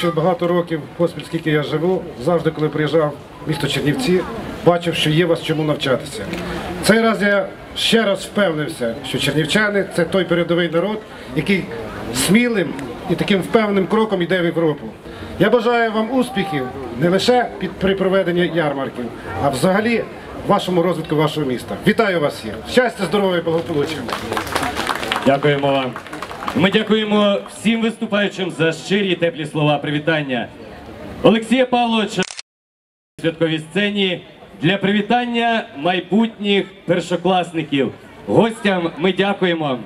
що багато років поспіль, скільки я живу, завжди, коли приїжджав в місто Чернівці, бачив, що є вас чому навчатися. Цей раз я ще раз впевнився, що чернівчани це той передовий народ, який смілим і таким впевненим кроком йде в Європу. Я бажаю вам успіхів не лише під при проведенні ярмарків, а взагалі вашому розвитку вашого міста. Вітаю вас всіх! Щастя, здоров'я благополуччя! Дякуємо вам. Ми дякуємо всім виступаючим за щирі теплі слова привітання. Олексія Павловича на святковій сцені для привітання майбутніх першокласників. Гостям ми дякуємо.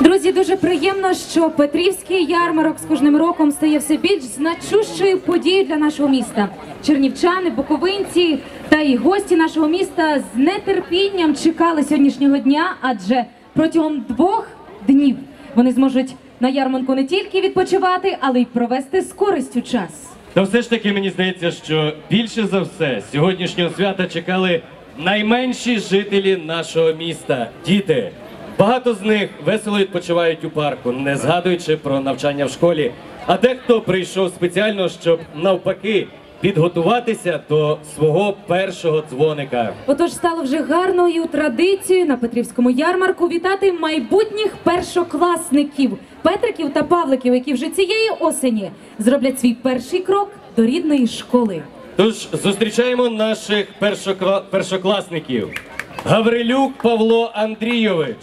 Друзі, дуже приємно, що Петрівський ярмарок з кожним роком стає все більш значущою подією для нашого міста. Чернівчани, буковинці та і гості нашого міста з нетерпінням чекали сьогоднішнього дня, адже протягом двох днів вони зможуть на ярмарку не тільки відпочивати, але й провести з користю час. Та все ж таки мені здається, що більше за все сьогоднішнього свята чекали найменші жителі нашого міста діти. Багато з них весело відпочивають у парку, не згадуючи про навчання в школі. А дехто прийшов спеціально, щоб навпаки підготуватися до свого першого дзвоника. Отож стало вже гарною традицією на Петрівському ярмарку вітати майбутніх першокласників Петриків та Павликів, які вже цієї осені зроблять свій перший крок до рідної школи. Тож зустрічаємо наших першокла- першокласників. Гаврилюк Павло Андрійович,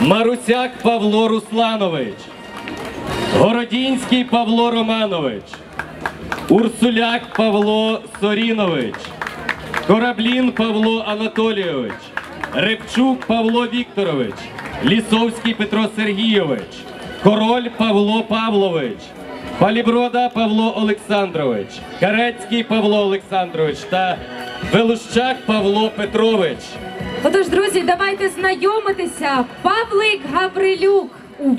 Марусяк Павло Русланович, Городінський Павло Романович, Урсуляк Павло Сорінович, Кораблін Павло Анатолійович, Репчук Павло Вікторович, Лісовський Петро Сергійович, Король Павло Павлович, Паліброда Павло Олександрович, Карецький Павло Олександрович та Велущак Павло Петрович. Отож, друзі, давайте знайомитися. Павлик Гаврилюк у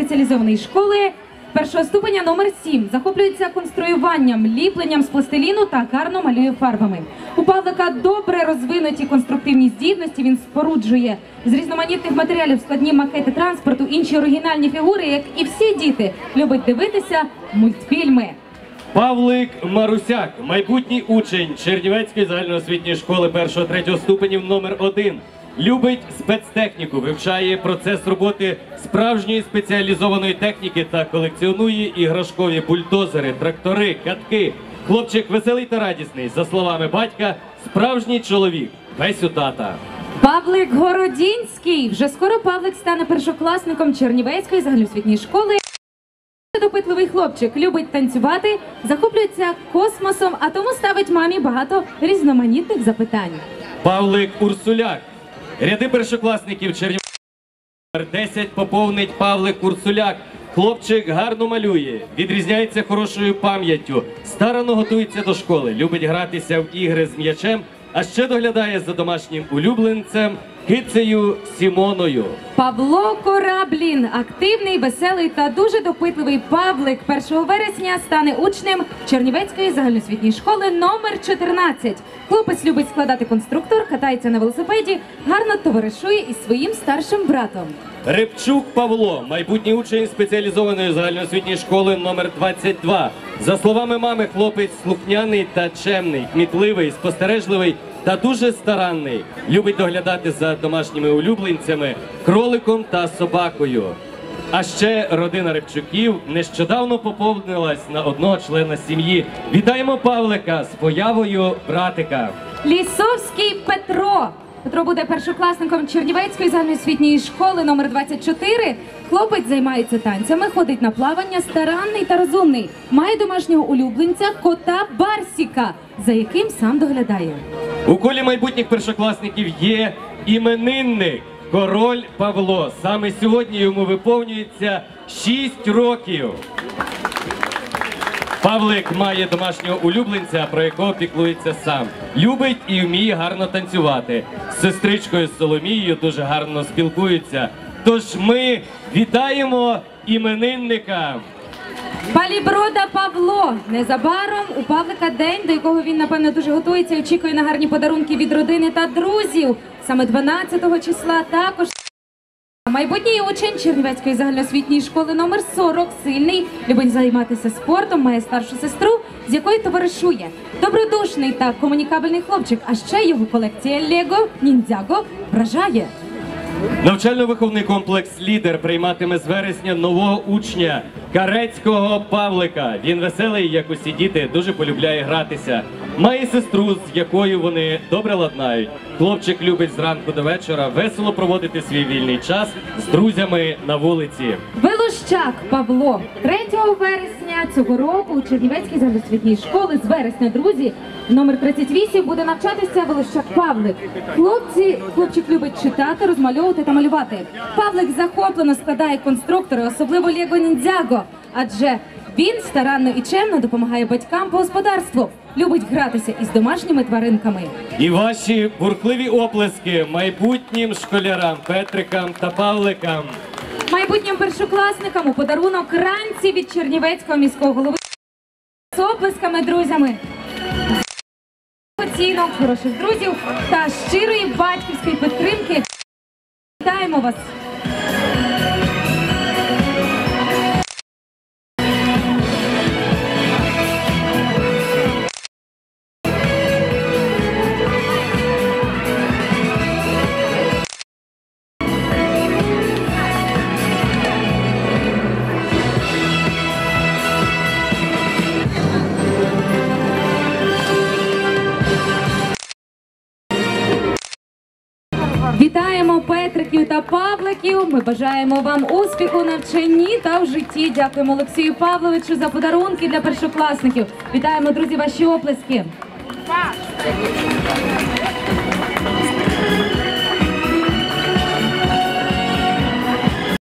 спеціалізованої школи першого ступеня номер 7 захоплюється конструюванням, ліпленням з пластиліну та гарно малює фарбами. У Павлика добре розвинуті конструктивні здібності. Він споруджує з різноманітних матеріалів складні макети транспорту, інші оригінальні фігури, як і всі діти любить дивитися мультфільми. Павлик Марусяк, майбутній учень Чернівецької загальноосвітньої школи 1-3 ступенів номер 1 Любить спецтехніку, вивчає процес роботи справжньої спеціалізованої техніки та колекціонує іграшкові бульдозери, трактори, катки. Хлопчик веселий та радісний. За словами батька, справжній чоловік. Весь у тата. Павлик Городінський. Вже скоро Павлик стане першокласником Чернівецької загальноосвітньої школи. Допитливий хлопчик любить танцювати, захоплюється космосом, а тому ставить мамі багато різноманітних запитань. Павлик Урсуляк. Ряди першокласників Чернів... Номер 10 поповнить Павлик Курцуляк. Хлопчик гарно малює, відрізняється хорошою пам'яттю, старано готується до школи, любить гратися в ігри з м'ячем, а ще доглядає за домашнім улюбленцем кицею Сімоною. Павло Кораблін, активний, веселий та дуже допитливий Павлик 1 вересня стане учнем Чернівецької загальноосвітньої школи номер 14. Хлопець любить складати конструктор, катається на велосипеді, гарно товаришує із своїм старшим братом. Рибчук Павло, майбутній учень спеціалізованої загальноосвітньої школи номер 22. За словами мами, хлопець слухняний та чемний, кмітливий, спостережливий та дуже старанний. Любить доглядати за домашніми улюбленцями, кроликом та собакою. А ще родина Рибчуків нещодавно поповнилась на одного члена сім'ї. Вітаємо Павлика з появою братика. Лісовський Петро. Петро буде першокласником Чернівецької загальноосвітньої школи номер 24. Хлопець займається танцями, ходить на плавання, старанний та розумний. Має домашнього улюбленця кота Барсіка, за яким сам доглядає. У колі майбутніх першокласників є іменинник Король Павло. Саме сьогодні йому виповнюється 6 років. Павлик має домашнього улюбленця, про якого піклується сам. Любить і вміє гарно танцювати. З сестричкою Соломією дуже гарно спілкується. Тож ми вітаємо іменинника. Паліброда Павло. Незабаром у Павлика день, до якого він напевно дуже готується, очікує на гарні подарунки від родини та друзів. Саме 12 числа також Майбутній учень Чернівецької загальноосвітньої школи номер 40 сильний, любить займатися спортом, має старшу сестру, з якою товаришує. Добродушний та комунікабельний хлопчик, а ще його колекція Лего Ніндзяго вражає. Навчально-виховний комплекс Лідер прийматиме з вересня нового учня Карецького Павлика. Він веселий, як усі діти, дуже полюбляє гратися. Має сестру, з якою вони добре ладнають. Хлопчик любить зранку до вечора весело проводити свій вільний час з друзями на вулиці. Велощак Павло 3 вересня цього року у Чернівецькій загальноосвітній школи з вересня друзі номер 38 буде навчатися Велощак Павлик. Хлопці, хлопчик любить читати, розмальовувати та малювати. Павлик захоплено складає конструктори, особливо Лего Ніндзяго, адже він старанно і чемно допомагає батькам по господарству, любить гратися із домашніми тваринками. І ваші бурхливі оплески майбутнім школярам Петрикам та Павликам. Майбутнім першокласникам у подарунок ранці від Чернівецького міського голови з оплесками друзями. Оцінок, хороших друзів та щирої батьківської підтримки. Вітаємо вас! Павликів. Ми бажаємо вам успіху навчанні та в житті. Дякуємо Олексію Павловичу за подарунки для першокласників. Вітаємо, друзі, ваші оплески.